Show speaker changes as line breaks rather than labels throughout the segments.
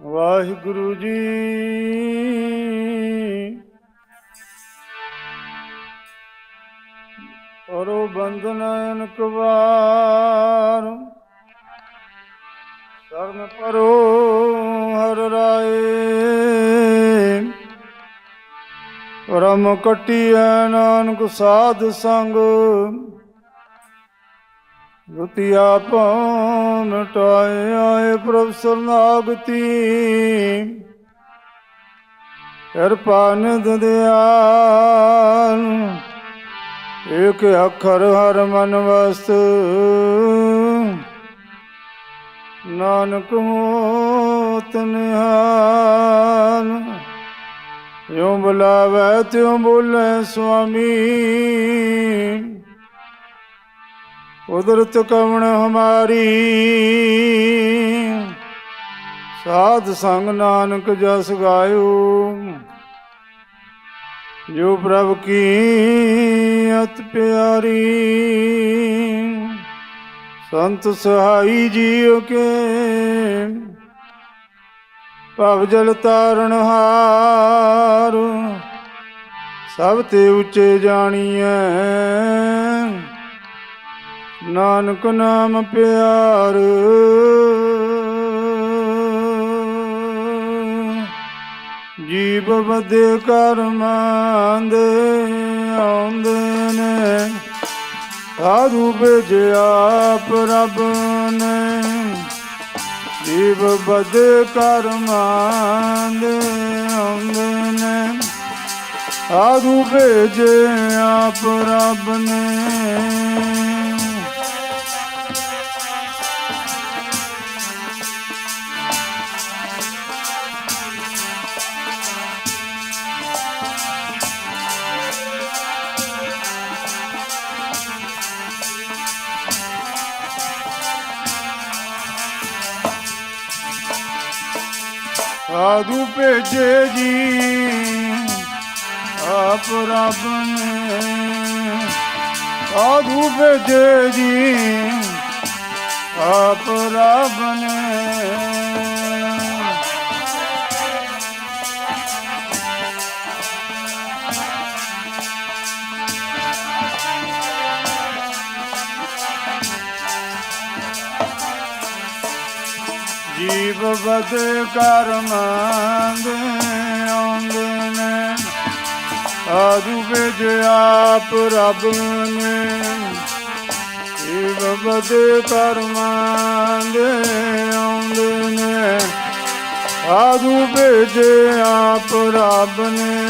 ਵਾਹਿਗੁਰੂ ਜੀ। ਪਰੋ ਬੰਧਨ ਅਨਕ ਵਾਰ ਸਰਨ ਪਰੋ ਹਰ ਰਾਏ। ਰਮ ਕਟਿਐ ਨਾਨਕ ਸਾਧ ਸੰਗ ਦੁਤੀਆ ਭਉ ਮਿਟਾਏ ਆਏ ਪ੍ਰਭ ਸਰਨਾਗਤੀ ਕਿਰਪਾ ਨਿਧ ਦਿਆਲ, ਏਕ ਅੱਖਰ ਹਰ ਮਨ ਵਸਤ। ਨਾਨਕ ਮੋਤ ਨਿਹਾਲ ਯੋ ਬੁਲਾਵੇ ਤਿਉ ਬੋਲੇ ਸੁਆਮੀ। ਕੁਦਰਤ ਕਵਣ ਹਮਾਰੀ। ਸਾਧ ਸੰਗ ਨਾਨਕ ਜਸ ਗਾਇਓ। ਜੋ ਪ੍ਰਭ ਕੀ ਅਤ ਪਿਆਰੀ, ਸੰਤ ਸਹਾਈ ਜੀਉ ਕੇ। ਭਵ ਜਲ ਤਾਰਨ ਹਾਰ, ਸਭ ਤੇ ਉੱਚੇ ਜਾਣੀਐ। ਨਾਨਕ ਨਾਮ ਪਿਆਰ। ਜੀਵ ਵਧੇ ਕਰਮਾਂ ਦੇ ਆਉਂਦੇ ਨੇ ਸਾਧੂ ਭੇਜਿਆ ਪ੍ਰਭ ਨੇ। ਜੀਵ ਵਧੇ ਕਰਮਾਂ ਦੇ ਆਉਂਦੇ ਨੇ ਸਾਧੂ ਭੇਜਿਆ ਪ੍ਰਭ ਨੇ। ਸਾਧੂ ਭੇਜੇ ਜੀ। ਆਪ ਰੱਬ ਨੇ ਸਾਧੂ ਭੇਜੇ ਜੀ। ਆਪ ਰੱਬ ਨੇ ਬਦ ਕਰਮਾਂ ਦੇ ਆਉਂਦੇ ਨੇ। ਆਦੂ ਵਿੱਚ ਆਪ ਰੱਬ ਨੇ। ਜੀਵ ਬਦ ਕਰਮਾਂ ਦੇ ਆਉਂਦੇ ਨੇ। ਆਦੂ ਵਿੱਚ ਆਪ ਰੱਬ ਨੇ।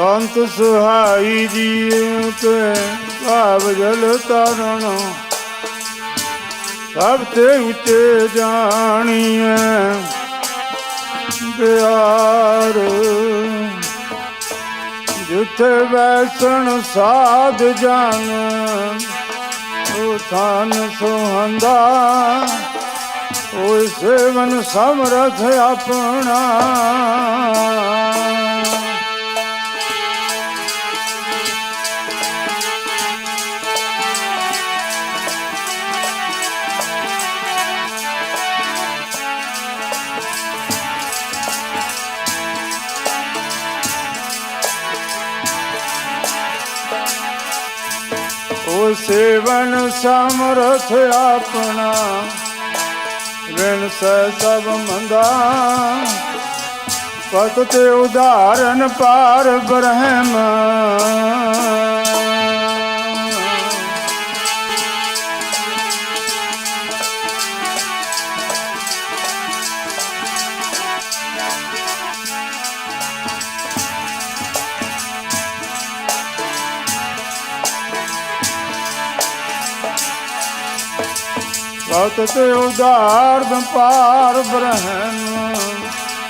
ਸੰਤ ਸੁਹਾਈ ਜੀ ਤੇ ਭਾਵ ਜਲ ਤਰਨ ਸਭ ਤੇ ਉੱਚੇ ਜਾਣੀਐ ਪਿਆਰ। ਜਿੱਥੇ ਵੈਸਣ ਸਾਧ ਜਨ, ਉਹ ਥਾਨ ਸੁਹੰਦਾ। ਉਹ ਸੇਵਨ ਸਮਰਥ ਆਪਣਾ। ਸੇਵਨ ਸਮਰਥ ਆਪਣਾ। ਵਿਣ ਸਹਿ ਸਭ ਮੰਦਾ। ਪਤ ਤੇ ਉਦਾਹਰਨ ਪਾਰ ਬ੍ਰਹਮ। ਪਤ ਤੇ ਉਦਾਹਰਨ ਪਾਰ ਬ੍ਰਹਮ।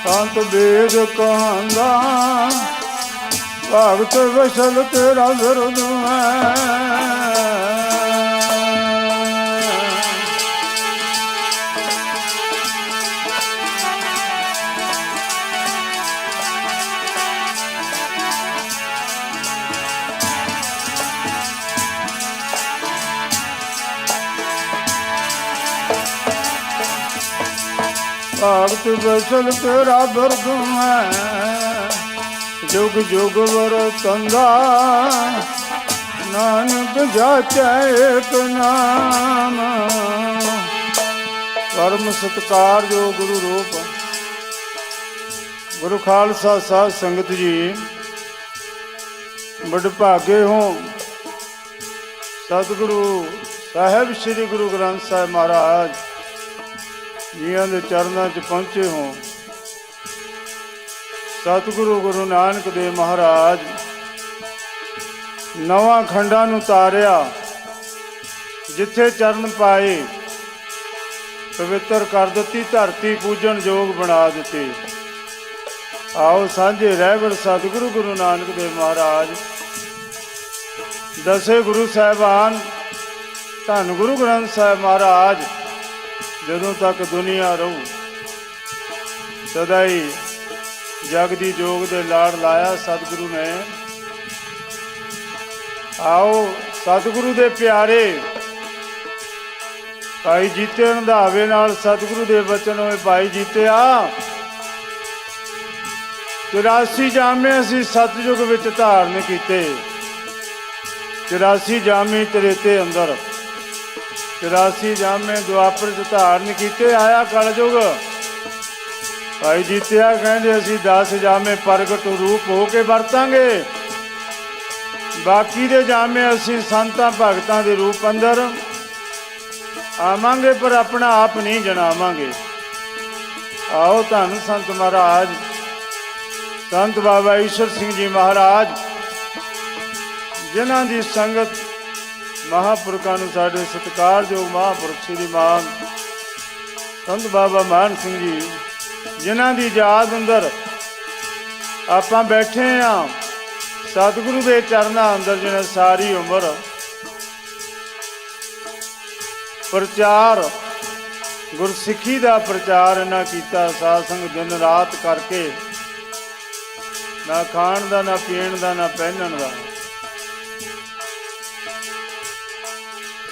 ਸੰਤ ਵੇਦ ਕਹਾਂਦਾ ਭਗਤ ਵਸਲ ਤੇਰਾ ਵਿਰਦ ਹੈ ਭਗਤ ਬਸਲ ਤੇਰਾ ਬਰਦੁ ਹੈ ਜੁਗ ਜੁਗ ਵਰਤੰਦਾ ਨਾਨਕ ਜਾਚੈ ਏਕ ਨਾਮ। ਕਰਮ ਸਤਕਾਰ ਜੋ ਗੁਰੂ ਰੂਪ। ਗੁਰੂ ਖਾਲਸਾ ਸਾਹਿਬ ਸੰਗਤ ਜੀ, ਬੜ ਭਾਗੇ ਹੋ। ਸਤਿਗੁਰੂ ਸਾਹਿਬ, ਸ੍ਰੀ ਗੁਰੂ ਗ੍ਰੰਥ ਸਾਹਿਬ ਮਹਾਰਾਜ। ਜੀਆਂ ਦੇ ਚਰਨਾਂ 'ਚ ਪਹੁੰਚੇ ਹੋ। ਸਤਿਗੁਰੂ ਗੁਰੂ ਨਾਨਕ ਦੇਵ ਮਹਾਰਾਜ, ਨਵਾਂ ਖੰਡਾਂ ਨੂੰ ਤਾਰਿਆ, ਜਿੱਥੇ ਚਰਨ ਪਾਏ, ਪਵਿੱਤਰ ਕਰ ਦਿੱਤੀ, ਧਰਤੀ ਪੂਜਣ ਯੋਗ ਬਣਾ ਦਿੱਤੀ। ਆਓ ਸਾਂਝੇ ਰਹਿਬਰ ਸਤਿਗੁਰੂ ਗੁਰੂ ਨਾਨਕ ਦੇਵ ਮਹਾਰਾਜ। ਦਸੇ ਗੁਰੂ ਸਾਹਿਬਾਨ, ਧੰਨ ਗੁਰੂ ਗ੍ਰੰਥ ਸਾਹਿਬ ਮਹਾਰਾਜ ਜਦੋਂ ਤੱਕ ਦੁਨੀਆ ਰਹੂ, ਸਦਾ ਹੀ ਜਗ ਦੀ ਜੋਗ ਦੇ ਲਾੜ ਲਾਇਆ ਸਤਿਗੁਰੂ ਨੇ। ਆਓ ਸਤਿਗੁਰੂ ਦੇ ਪਿਆਰੇ, ਭਾਈ ਜੀਤੇ ਰੰਧਾਵੇ ਨਾਲ ਸਤਿਗੁਰੂ ਦੇ ਬਚਨ ਹੋਏ ਭਾਈ ਜੀਤਿਆ। 84 ਜਾਮੇ ਅਸੀਂ ਸਤਜੁਗ ਵਿੱਚ ਧਾਰਨ ਕੀਤੇ। 84 ਜਾਮੇ ਤੇਰੇ ਤੇ ਅੰਦਰ। 84 ਜਾਮੇ ਦੁਆਪਰ ਚ ਧਾਰਨ ਕੀਤੇ ਆਇਆ ਕਲਯੁਗ। ਭਾਈ ਜੀਤਿਆ ਕਹਿੰਦੇ, ਅਸੀਂ 10 ਜਾਮੇ ਪ੍ਰਗਟ ਰੂਪ ਹੋ ਕੇ ਵਰਤਾਂਗੇ। ਬਾਕੀ ਦੇ ਜਾਮੇ ਅਸੀਂ ਸੰਤਾਂ ਭਗਤਾਂ ਦੇ ਰੂਪ ਅੰਦਰ ਆਵਾਂਗੇ, ਪਰ ਆਪਣਾ ਆਪ ਨਹੀਂ ਜਣਾਵਾਂਗੇ ਆਓ ਧੰਨ ਸੰਤ ਮਹਾਰਾਜ, ਸੰਤ ਬਾਬਾ ਈਸ਼ਰ ਸਿੰਘ ਜੀ ਮਹਾਰਾਜ, ਜਿਨ੍ਹਾਂ ਦੀ ਸੰਗਤ ਮਹਾਪੁਰਖਾਂ ਨੂੰ ਸਾਡੇ ਸਤਿਕਾਰਯੋਗ ਮਹਾਪੁਰਖ ਸ੍ਰੀ ਮਾਨ ਸੰਤ ਬਾਬਾ ਮਾਨ ਸਿੰਘ ਜੀ, ਜਿਨ੍ਹਾਂ ਦੀ ਯਾਦ ਅੰਦਰ ਆਪਾਂ ਬੈਠੇ ਆ, ਸਤਿਗੁਰੂ ਦੇ ਚਰਨਾਂ ਅੰਦਰ ਜਿਹਨੇ ਸਾਰੀ ਉਮਰ, ਪ੍ਰਚਾਰ, ਗੁਰਸਿੱਖੀ ਦਾ ਪ੍ਰਚਾਰ ਇਹਨਾਂ ਕੀਤਾ, ਸਾਧ ਸੰਗ ਦਿਨ ਰਾਤ ਕਰਕੇ, ਨਾ ਖਾਣ ਦਾ, ਨਾ ਪੀਣ ਦਾ, ਨਾ ਪਹਿਨਣ ਦਾ।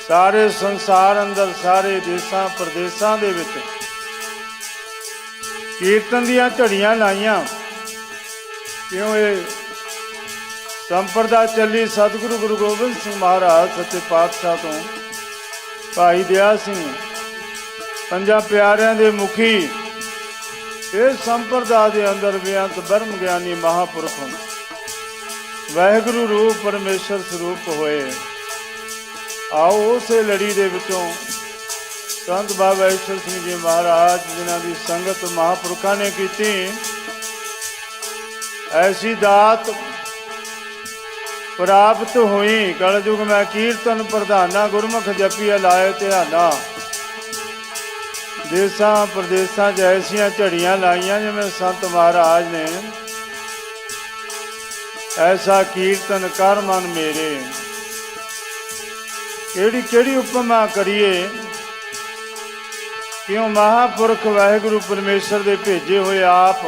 ਸਾਰੇ ਸੰਸਾਰ ਅੰਦਰ, ਸਾਰੇ ਦੇਸ਼ਾਂ, ਪ੍ਰਦੇਸ਼ਾਂ ਦੇ ਵਿੱਚ ਕੀਰਤਨ ਦੀਆਂ ਝੜੀਆਂ ਲਾਈਆਂ। ਕਿਉਂ ਇਹ ਸੰਪਰਦਾ ਚੱਲੀ? ਸਤਿਗੁਰੂ ਗੁਰੂ ਗੋਬਿੰਦ ਸਿੰਘ ਮਹਾਰਾਜ ਸੱਚੇ ਪਾਤਸ਼ਾਹ ਤੋਂ। ਭਾਈ ਦਇਆ ਸਿੰਘ, ਪੰਜਾਂ ਪਿਆਰਿਆਂ ਦੇ ਮੁਖੀ, ਇਹ ਸੰਪਰਦਾ ਦੇ ਅੰਦਰ ਬੇਅੰਤ ਬਰਮ ਗਿਆਨੀ ਮਹਾਪੁਰਖ ਵਾਹਿਗੁਰੂ ਰੂਪ ਪਰਮੇਸ਼ਰ ਸਰੂਪ ਹੋਏ। ਆਓ ਉਸੇ ਲੜੀ ਦੇ ਵਿੱਚੋਂ। ਸੰਤ ਬਾਬਾ ਈਸ਼ਰ ਸਿੰਘ ਜੀ ਮਹਾਰਾਜ, ਜਿਨ੍ਹਾਂ ਦੀ ਸੰਗਤ ਮਹਾਪੁਰਖਾਂ ਨੇ ਕੀਤੀ। ਐਸੀ ਦਾਤ ਪ੍ਰਾਪਤ ਹੋਈ। ਕਲਯੁਗ ਮੈਂ ਕੀਰਤਨ ਪ੍ਰਧਾਨਾ, ਗੁਰਮੁਖ ਜਪੀਆ ਲਾਏ ਧਿਆਨਾ। ਦੇਸਾਂ ਪ੍ਰਦੇਸਾਂ 'ਚ ਐਸੀਆਂ ਝੜੀਆਂ ਲਾਈਆਂ ਜਿਵੇਂ ਸੰਤ ਮਹਾਰਾਜ ਨੇ। ਐਸਾ ਕੀਰਤਨ ਕਰ ਮਨ ਮੇਰੇ। ਕਿਹੜੀ ਕਿਹੜੀ ਉਪਮਾ ਕਰੀਏ? ਕਿਉਂ ਮਹਾਪੁਰਖ ਵਾਹਿਗੁਰੂ ਪਰਮੇਸ਼ਰ ਦੇ ਭੇਜੇ ਹੋਏ ਆਪ?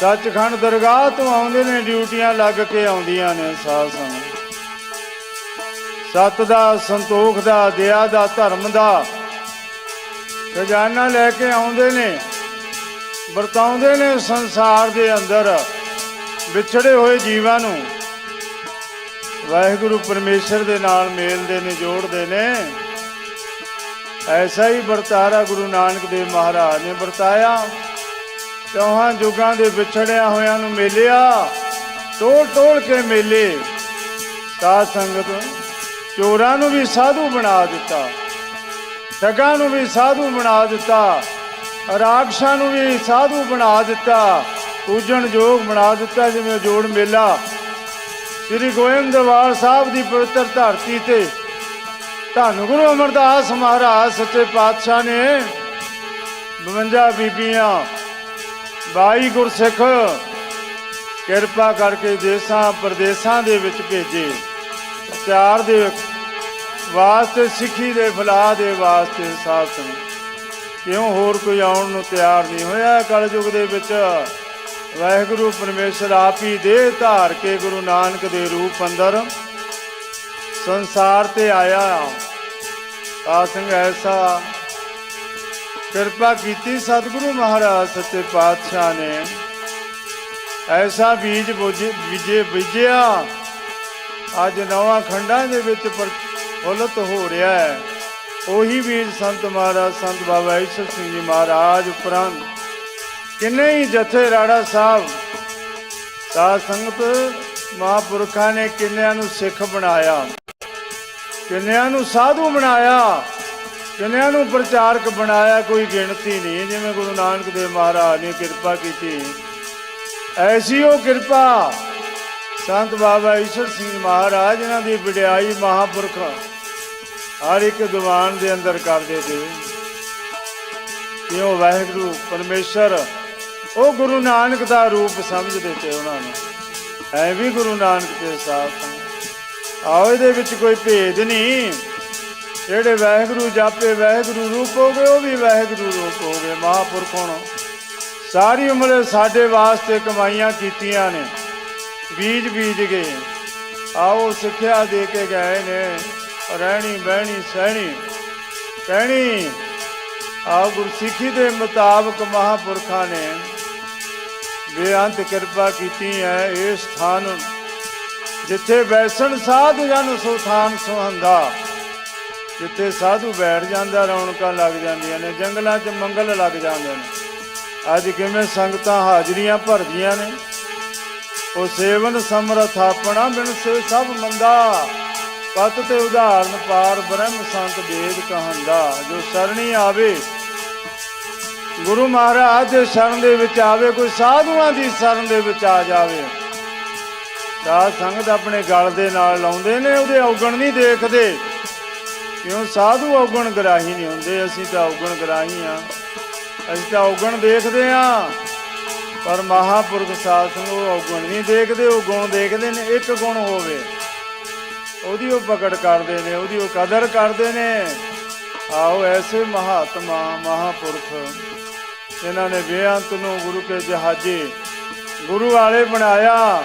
ਸੱਚਖੰਡ ਦਰਗਾਹ ਤੋਂ ਆਉਂਦੇ ਨੇ, ਡਿਊਟੀਆਂ ਲੱਗ ਕੇ ਆਉਂਦੀਆਂ ਨੇ ਸਾਧ ਸੰਗਤ। ਸਤ ਦਾ ਸੰਤੋਖ ਦਾ, ਦਇਆ ਦਾ, ਧਰਮ ਦਾ ਖਜ਼ਾਨਾ ਲੈ ਕੇ ਆਉਂਦੇ ਨੇ, ਵਰਤਾਉਂਦੇ ਨੇ ਸੰਸਾਰ ਦੇ ਅੰਦਰ ਵਿਛੜੇ ਹੋਏ ਜੀਵਾਂ ਨੂੰ। ਵਾਹਿਗੁਰੂ ਪਰਮੇਸ਼ਰ ਦੇ ਨਾਲ ਮੇਲਦੇ ਨੇ ਜੋੜਦੇ ਨੇ। ਐਸਾ ਹੀ ਵਰਤਾਰਾ ਗੁਰੂ ਨਾਨਕ ਦੇਵ ਮਹਾਰਾਜ ਨੇ ਵਰਤਾਇਆ। ਚੌਹਾਂ ਯੁੱਗਾਂ ਦੇ ਵਿਛੜਿਆ ਹੋਇਆਂ ਨੂੰ ਮੇਲਿਆ। ਟੋਲ ਟੋਲ ਕੇ ਮੇਲੇ। ਸਾਧ ਸੰਗਤ ਚੋਰਾਂ ਨੂੰ ਵੀ ਸਾਧੂ ਬਣਾ ਦਿੱਤਾ। ਠੱਗਾਂ ਨੂੰ ਵੀ ਸਾਧੂ ਬਣਾ ਦਿੱਤਾ। ਰਾਖਸ਼ਾਂ ਨੂੰ ਵੀ ਸਾਧੂ ਬਣਾ ਦਿੱਤਾ। ਪੂਜਣ ਯੋਗ ਬਣਾ ਦਿੱਤਾ, ਜਿਵੇਂ ਜੋੜ ਮੇਲਾ। ਸ੍ਰੀ ਗੋਇੰਦਵਾਲ ਸਾਹਿਬ ਦੀ ਪਵਿੱਤਰ ਧਰਤੀ ਤੇ ਧੰਨ ਗੁਰੂ ਅਮਰਦਾਸ ਮਹਾਰਾਜ ਸੱਚੇ ਪਾਤਸ਼ਾਹ ਨੇ 52 ਬੀਬੀਆਂ 22 ਗੁਰਸਿੱਖ ਕਿਰਪਾ ਕਰਕੇ ਦੇਸਾਂ ਪ੍ਰਦੇਸਾਂ ਦੇ ਵਿੱਚ ਭੇਜੇ, ਪਿਆਰ ਦੇ ਵਾਸਤੇ, ਸਿੱਖੀ ਦੇ, ਫਲਾਹ ਦੇ ਵਾਸਤੇ ਸਾਥ ਸੰਗਤ। ਕਿਉਂ ਹੋਰ ਕੋਈ ਆਉਣ ਨੂੰ ਤਿਆਰ ਨਹੀਂ ਹੋਇਆ? ਕਲਯੁਗ ਦੇ ਵਿੱਚ ਵਾਹਿਗੁਰੂ ਪਰਮੇਸ਼ਰ ਆਪ ਹੀ ਦੇਹ ਧਾਰ ਕੇ ਗੁਰੂ ਨਾਨਕ ਦੇ ਰੂਪ ਅੰਦਰ ਸੰਸਾਰ ਤੇ ਆਇਆ ਸਾਧ ਸੰਗ ਐਸਾ ਕਿਰਪਾ ਕੀਤੀ ਸਤਿਗੁਰੂ ਮਹਾਰਾਜ ਸੱਚੇ ਪਾਤਸ਼ਾਹ ਨੇ। ਐਸਾ ਬੀਜ ਬੋਝੇ- ਬੀਜੇ ਬੀਜਿਆ। ਅੱਜ ਨਵਾਂ ਖੰਡਾਂ ਦੇ ਵਿੱਚ ਪ੍ਰਫੁੱਲਤ ਹੋ ਰਿਹਾ ਹੈ। ਉਹੀ ਬੀਜ ਸੰਤ ਮਹਾਰਾਜ, ਸੰਤ ਬਾਬਾ ਈਸ਼ਰ ਸਿੰਘ ਜੀ ਮਹਾਰਾਜ ਉਪਰੰਤ ਕਿੰਨੇ ਹੀ ਜਥੇ ਰਾੜਾ ਸਾਹਿਬ, ਸਾਧ ਸੰਗਤ ਮਹਾਂਪੁਰਖਾਂ ਨੇ ਕਿੰਨਿਆਂ ਨੂੰ ਸਿੱਖ ਬਣਾਇਆ, ਕਿੰਨਿਆਂ ਨੂੰ ਸਾਧੂ ਬਣਾਇਆ, ਕਿੰਨਿਆਂ ਨੂੰ ਪ੍ਰਚਾਰਕ ਬਣਾਇਆ, ਕੋਈ ਗਿਣਤੀ ਨਹੀਂ, ਜਿਵੇਂ ਗੁਰੂ ਨਾਨਕ ਦੇਵ ਮਹਾਰਾਜ ਨੇ ਕਿਰਪਾ ਕੀਤੀ। ਐਸੀ ਉਹ ਕਿਰਪਾ, ਸੰਤ ਬਾਬਾ ਈਸ਼ਰ ਸਿੰਘ ਮਹਾਰਾਜ ਇਹਨਾਂ ਦੀ ਵਡਿਆਈ ਮਹਾਂਪੁਰਖ ਹਰ ਇੱਕ ਦੀਵਾਨ ਦੇ ਅੰਦਰ ਕਰਦੇ ਤੇ ਕਿਉਂ ਵਾਹਿਗੁਰੂ, ਪਰਮੇਸ਼ਰ ਉਹ ਗੁਰੂ ਨਾਨਕ ਦਾ ਰੂਪ ਸਮਝਦੇ ਤੇ ਉਹਨਾਂ ਨੂੰ। ਐ ਵੀ ਗੁਰੂ ਨਾਨਕ ਦੇ ਸਾਥ ਆਓ ਇਹਦੇ ਵਿੱਚ ਕੋਈ ਭੇਦ ਨਹੀਂ। ਜਿਹੜੇ ਵਾਹਿਗੁਰੂ ਜਾਪੇ ਵਾਹਿਗੁਰੂ ਰੂਪ ਹੋ ਗਏ, ਉਹ ਵੀ ਵਾਹਿਗੁਰੂ ਰੂਪ ਹੋ ਗਏ। ਮਹਾਪੁਰਖੋਂ ਨੂੰ ਸਾਰੀ ਉਮਰ ਸਾਡੇ ਵਾਸਤੇ ਕਮਾਈਆਂ ਕੀਤੀਆਂ ਨੇ। ਬੀਜ ਬੀਜ ਗਏ। ਆਓ ਸਿੱਖਿਆ ਦੇ ਕੇ ਗਏ ਨੇ। ਰਹਿਣੀ, ਬਹਿਣੀ, ਸਹਿਣੀ। ਕਹਿਣੀ, ਆਓ ਗੁਰਸਿੱਖੀ ਦੇ ਮੁਤਾਬਕ ਮਹਾਪੁਰਖਾਂ ਨੇ ਬੇਅੰਤ ਕਿਰਪਾ ਕੀਤੀ ਹੈ ਇਸ ਸਥਾਨ ਜਿੱਥੇ ਬੈਸਣ ਸਾਧ ਜਨ ਸੁਥਾਨ ਸੁਹੰਦਾ। ਜਿੱਥੇ ਸਾਧੂ ਬੈਠ ਜਾਂਦਾ, ਰੌਣਕਾਂ ਲੱਗ ਜਾਂਦੀਆਂ ਨੇ, ਜੰਗਲਾਂ 'ਚ ਮੰਗਲ ਲੱਗ ਜਾਂਦੇ ਨੇ। ਅੱਜ ਕਿਵੇਂ ਸੰਗਤਾਂ ਹਾਜ਼ਰੀਆਂ ਭਰਦੀਆਂ ਨੇ। ਉਹ ਸੇਵਨ ਸਮਰਥ ਆਪਣਾ ਬਿਨ ਸੇ ਸਭ ਮੰਦਾ। ਪਤ ਤੇ ਉਦਾਹਰਨ ਪਾਰ ਬ੍ਰਹਮ ਸੰਤ ਵੇਦ ਕਹੰਦਾ, ਜੋ ਸਰਣੀ ਆਵੇ ਗੁਰੂ ਮਹਾਰਾਜ ਦੇ ਸ਼ਰਨ ਦੇ ਵਿੱਚ ਆਵੇ, ਕੋਈ ਸਾਧੂਆਂ ਦੀ ਸ਼ਰਨ ਦੇ ਵਿੱਚ ਆ ਜਾਵੇ। ਸਾਧ ਸੰਗਤ ਆਪਣੇ ਗਲ ਦੇ ਨਾਲ ਲਾਉਂਦੇ ਨੇ, ਉਹਦੇ ਔਗਣ ਨਹੀਂ ਦੇਖਦੇ। ਕਿਉਂ? ਸਾਧੂ ਔਗਣ ਗਰਾਹੀ ਨਹੀਂ ਹੁੰਦੇ, ਅਸੀਂ ਤਾਂ ਔਗਣ ਗਰਾਹੀ ਆ ਅਸੀਂ ਤਾਂ ਔਗਣ ਦੇਖਦੇ ਆ ਪਰ ਮਹਾਪੁਰਖ ਸਾਧ ਸੰਗਤ ਉਹ ਔਗਣ ਨਹੀਂ ਦੇਖਦੇ, ਉਹ ਗੁਣ ਦੇਖਦੇ ਨੇ, ਇੱਕ ਗੁਣ ਹੋਵੇ। ਉਹਦੀ ਉਹ ਪਕੜ ਕਰਦੇ ਨੇ, ਉਹਦੀ ਉਹ ਕਦਰ ਕਰਦੇ ਨੇ। ਆਓ ਐਸੇ ਮਹਾਤਮਾ, ਮਹਾਪੁਰਖ। ਇਹਨਾਂ ਨੇ ਬੇਅੰਤ ਨੂੰ ਗੁਰੂ ਕੇ ਜਹਾਜੇ, ਗੁਰੂ ਵਾਲੇ ਬਣਾਇਆ।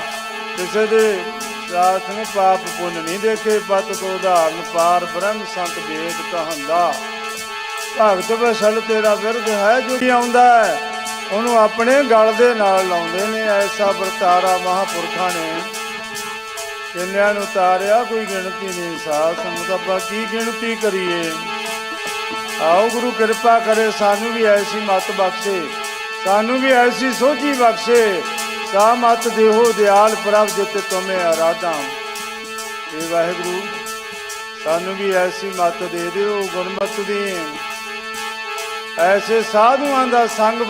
ਕਿਸੇ ਦੇ ਸਾਥ ਨੂੰ ਪਾਪ ਪੁੰਨ ਨਹੀਂ ਦੇਖੇ ਪਤ ਤੋਂ ਉਦਾਹਰਨ ਪਾਰ ਬ੍ਰਹਮ ਸੰਤ ਵੇਦ ਕਹੰਦਾ। ਭਗਤ ਵਸਲ ਤੇਰਾ ਵਿਰਧ ਹੈ, ਜੋ ਆਉਂਦਾ ਹੈ, ਉਹਨੂੰ ਆਪਣੇ ਗਲ ਦੇ ਨਾਲ ਲਾਉਂਦੇ ਨੇ, ਐਸਾ ਵਰਤਾਰਾ ਮਹਾਪੁਰਖਾਂ ਨੇ। ਕਿੰਨਿਆਂ ਨੂੰ ਤਾਰਿਆ, ਕੋਈ ਗਿਣਤੀ ਨਹੀਂ ਸਾਧ ਸੰਗਤ, ਆਪਾਂ ਕੀ ਗਿਣਤੀ ਕਰੀਏ? ਆਓ ਗੁਰੂ ਕਿਰਪਾ ਕਰੇ, ਸਾਨੂੰ ਵੀ ਐਸੀ ਮਤ ਬਖਸ਼ੇ, ਸਾਨੂੰ ਵੀ ਐਸੀ ਸੋਝੀ ਬਖਸ਼ੇ। ਸਾ ਮਤ ਦੇਹੋ, ਦਿਆਲ ਪ੍ਰਭ ਜਿਤ ਤੁਮੇ ਆਰਾਧਾਂ। ਇਹ ਵਾਹਿਗੁਰੂ, ਸਾਨੂੰ ਵੀ ਐਸੀ ਮਤ ਦੇ ਦਿਓ ਗੁਰਮਤਿ ਦੀ। ਐਸੇ ਸਾਧੂਆਂ ਦਾ ਸੰਗ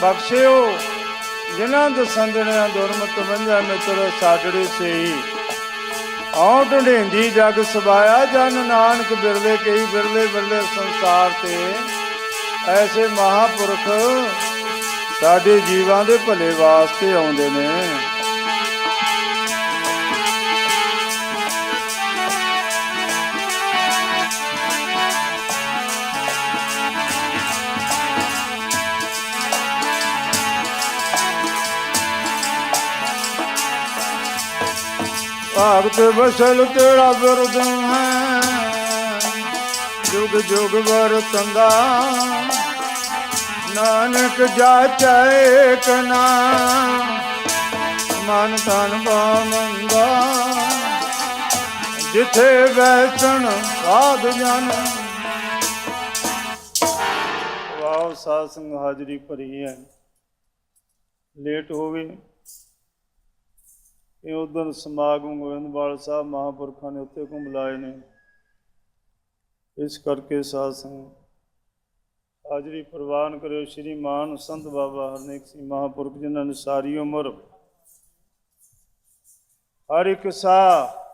ਬਖਸ਼ਿਓ, ਜਿਨ੍ਹਾਂ ਦਸੰਦਣਿਆਂ ਦੁਰਮਤ ਵੰਝਾ ਮਿੱਤਰ ਸਾਡੜੇ ਸੇਈ ਆਉ ਢੰਡੇਂਦੀ ਜਗ ਸਬਾਇਆ ਜਨ ਨਾਨਕ ਬਿਰਲੇ, ਕਈ ਬਿਰਲੇ ਬਿਰਲੇ ਸੰਸਾਰ ਤੇ। ਐਸੇ ਮਹਾਪੁਰਖ ਸਾਡੇ ਜੀਵਾਂ ਦੇ ਭਲੇ ਵਾਸਤੇ ਆਉਂਦੇ ਨੇ। ਭਗਤ ਬਸਲ ਤੇਰਾ ਬਿਰਦ ਹੈ। ਜੁਗ ਜੁਗ ਵਰਤੰਦਾ ਨਾਨਕ ਜਾਚੈ ਕਨਾ ਮਨ ਤਨ ਬਾਨੰਦਾ ਜਿਥੇ ਵੈਸਣ ਸਾਧ ਜਨ। ਵਾਹ ਸਾਧ ਸੰਗ ਹਾਜ਼ਰੀ ਭਰੀ ਹੈ। ਲੇਟ ਹੋਵੇ। ਇਹ ਉਦੋਂ ਸਮਾਗਮ ਗੋਬਿੰਦਵਾਲ ਸਾਹਿਬ ਮਹਾਂਪੁਰਖਾਂ ਨੇ ਉੱਤੇ ਘੁੰਮ ਲਾਏ ਨੇ। ਇਸ ਕਰਕੇ ਸਾਧ ਸੰਗ ਹਾਜ਼ਰੀ ਪ੍ਰਵਾਨ ਕਰਿਓ ਸ਼੍ਰੀ ਮਾਨ ਸੰਤ ਬਾਬਾ ਹਰਨੇਕ ਸਿੰਘ ਮਹਾਂਪੁਰਖ, ਜਿਨ੍ਹਾਂ ਨੇ ਸਾਰੀ ਉਮਰ ਹਰ ਇੱਕ ਸਾਹ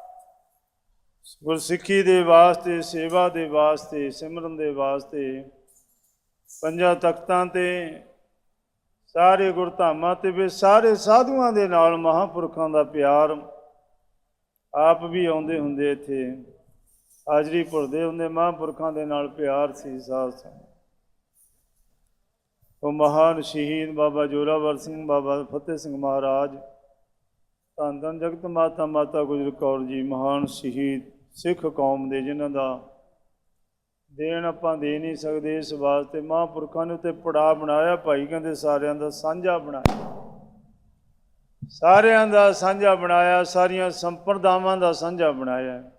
ਗੁਰਸਿੱਖੀ ਦੇ ਵਾਸਤੇ, ਸੇਵਾ ਦੇ ਵਾਸਤੇ, ਸਿਮਰਨ ਦੇ ਵਾਸਤੇ, ਪੰਜਾਂ ਤਖਤਾਂ ਤੇ ਸਾਰੇ ਗੁਰਧਾਮਾਂ ਤੇ ਵੀ ਸਾਰੇ ਸਾਧੂਆਂ ਦੇ ਨਾਲ ਮਹਾਂਪੁਰਖਾਂ ਦਾ ਪਿਆਰ ਆਪ ਵੀ ਆਉਂਦੇ ਹੁੰਦੇ ਇੱਥੇ। ਹਾਜ਼ਰੀ ਭਰਦੇ ਹੁੰਦੇ ਮਹਾਂਪੁਰਖਾਂ ਦੇ ਨਾਲ ਪਿਆਰ ਸੀ, ਸਾਧ ਸੰਗਤ। ਉਹ ਮਹਾਨ ਸ਼ਹੀਦ ਬਾਬਾ ਜੋਰਾਵਰ ਸਿੰਘ, ਬਾਬਾ ਫਤਿਹ ਸਿੰਘ ਮਹਾਰਾਜ, ਧੰਨ ਧੰਨ ਜਗਤ ਮਾਤਾ ਮਾਤਾ ਗੁਜਰ ਕੌਰ ਜੀ, ਮਹਾਨ ਸ਼ਹੀਦ ਸਿੱਖ ਕੌਮ ਦੇ ਜਿਨ੍ਹਾਂ ਦਾ ਦੇਣ ਆਪਾਂ ਦੇ ਨਹੀਂ ਸਕਦੇ ਇਸ ਵਾਸਤੇ ਮਹਾਂਪੁਰਖਾਂ ਨੇ ਉੱਤੇ ਪੜਾ ਬਣਾਇਆ, ਭਾਈ ਕਹਿੰਦੇ ਸਾਰਿਆਂ ਦਾ ਸਾਂਝਾ ਬਣਾਇਆ। ਸਾਰਿਆਂ ਦਾ ਸਾਂਝਾ ਬਣਾਇਆ, ਸਾਰੀਆਂ ਸੰਪਰਦਾਵਾਂ ਦਾ ਸਾਂਝਾ ਬਣਾਇਆ।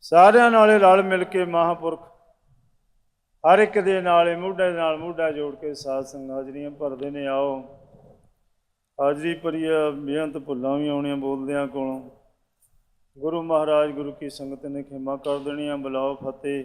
ਸਾਰਿਆਂ ਨਾਲੇ ਰਲ ਮਿਲ ਕੇ ਮਹਾਂਪੁਰਖ ਹਰ ਇੱਕ ਦੇ ਨਾਲੇ ਮੋਢੇ ਨਾਲ ਮੋਢਾ ਜੋੜ ਕੇ ਸਾਧ ਸੰਗਤ ਹਾਜ਼ਰੀਆਂ ਭਰਦੇ ਨੇ, ਆਓ। ਹਾਜ਼ਰੀ ਭਰੀਆ ਬੇਅੰਤ ਭੁੱਲਾਂ ਵੀ ਆਉਣੀਆਂ ਬੋਲਦਿਆਂ ਕੋਲੋਂ। ਗੁਰੂ ਮਹਾਰਾਜ ਗੁਰੂ ਕੀ ਸੰਗਤ ਨੇ ਖਿਮਾ ਕਰ ਦੇਣੀਆਂ, ਬੁਲਾਓ ਫਤਿਹ।